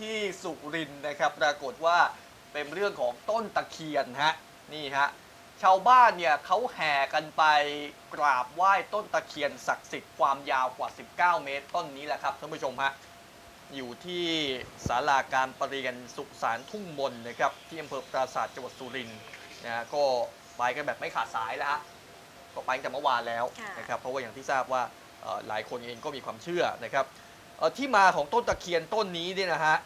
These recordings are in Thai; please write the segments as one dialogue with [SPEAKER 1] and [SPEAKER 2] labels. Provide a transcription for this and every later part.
[SPEAKER 1] ที่สุรินทร์นะครับปรากฏว่าเป็นเรื่องของต้นตะเคียนฮะนี่ฮะชาวบ้านเนี่ยเขาแห่กันไปกราบไหว้ต้นตะเคียนศักดิ์สิทธิ์ความยาวกว่า 19 เมตร ต้นนี้แหละครับท่านผู้ชมฮะอยู่ที่ศาลาการประเรียนสุสานทุ่งมนนะครับที่อำเภอปราสาทจังหวัดสุรินทร์นะฮะก็ไปกันแบบไม่ขาดสายแล้วฮะก็ไปตั้งแต่เมื่อวานแล้วนะครับเพราะว่าอย่างที่ทราบว่าหลายคนเองก็มีความเชื่อนะครับ ที่มาของต้นตะเคียนต้นนี้เนี่ยนะฮะ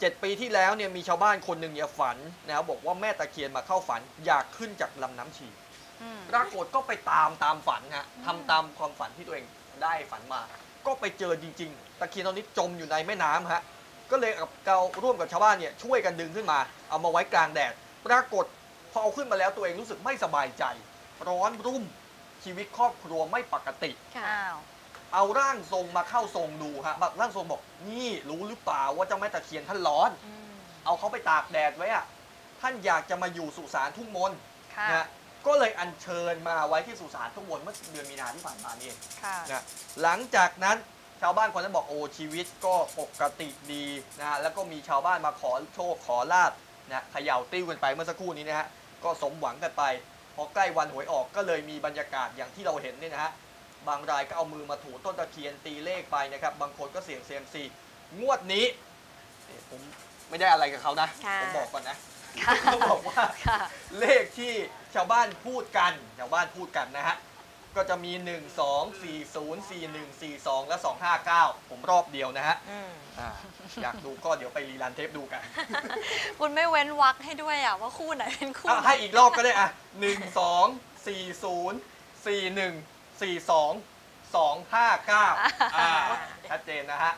[SPEAKER 1] เจ็ดปีที่แล้วเนี่ยมีชาวบ้านคนหนึ่งเนี่ยฝันนะครับบอกว่าแม่ตะเคียนมาเข้าฝันอยากขึ้นจากลำน้ำชี
[SPEAKER 2] อืม
[SPEAKER 1] ปรากฏก็ไปตามตามฝันฮะทำตามความฝันที่ตัวเองได้ฝันมา ก็ไปเจอจริง ๆ ตะเคียนตอนนี้จมอยู่ในแม่น้ำฮะก็เลยกับเราร่วมกับชาวบ้านเนี่ยช่วยกันดึงขึ้นมา เอามาไว้กลางแดดปรากฏพอเอาขึ้นมาแล้วตัวเองรู้สึกไม่สบายใจ ร้อนรุ่มชีวิตครอบครัวไม่ปกติ
[SPEAKER 2] ค่ะ
[SPEAKER 3] อ้าว
[SPEAKER 1] เอาร่างทรงมาเข้าทรงดูฮะแบบร่างทรงบอกนี่รู้หรือเปล่าว่าเจ้าแม่ตะเคียนท่านร้อน
[SPEAKER 3] อืม
[SPEAKER 1] เอาเขาไปตากแดดไว้อะท่านอยากจะมาอยู่สุสานทุ่งมน
[SPEAKER 3] ค่ะ
[SPEAKER 1] นะก็เลยอัญเชิญมาไว้ที่สุสานทุ่งมนเมื่อเดือนมีนาที่ผ่านมานี่เอง
[SPEAKER 3] ค่ะ
[SPEAKER 1] นะหลังจากนั้นชาวบ้านคนนั้นบอกโอ้ชีวิตก็ปกติดีนะฮะแล้วก็มีชาวบ้านมาขอโชคขอลาบนะเขย่าติ้วกันไปเมื่อสักครู่นี้นะฮะก็สมหวังกันไปพอใกล้วันหวยออกก็เลยมีบรรยากาศอย่างที่เราเห็นเนี่ยนะฮะ บางรายก็เอามือมาถูต้นตะเคียนตีเลขไปนะครับ บางคนก็เสี่ยงเซียมซีงวดนี้เอ๊ะผมไม่ได้อะไรกับเขานะ
[SPEAKER 2] ค่ะ
[SPEAKER 1] ผมบอกก่อนนะ
[SPEAKER 3] ค่ะ
[SPEAKER 1] เขาบอกว่า
[SPEAKER 3] ค่ะ
[SPEAKER 1] เลขที่ชาวบ้านพูดกัน ชาวบ้านพูดกันนะฮะ ก็จะมี 1 2 4 0 4 1 4 2 และ 259 ผมรอบเดียวนะฮะ
[SPEAKER 2] อืม
[SPEAKER 1] อ่าอยากดูก็เดี๋ยวไปรีรันเทปดูกัน
[SPEAKER 3] คุณไม่เว้นวักให้ด้วยอะว่าคู่ไหนเป็นคู่
[SPEAKER 1] อะ
[SPEAKER 3] ไหน
[SPEAKER 1] ให้อีกรอบก็ได้อะ 1 2 4 0 4 1 4 2 2 5 9อ่าชัดเจนนะฮะ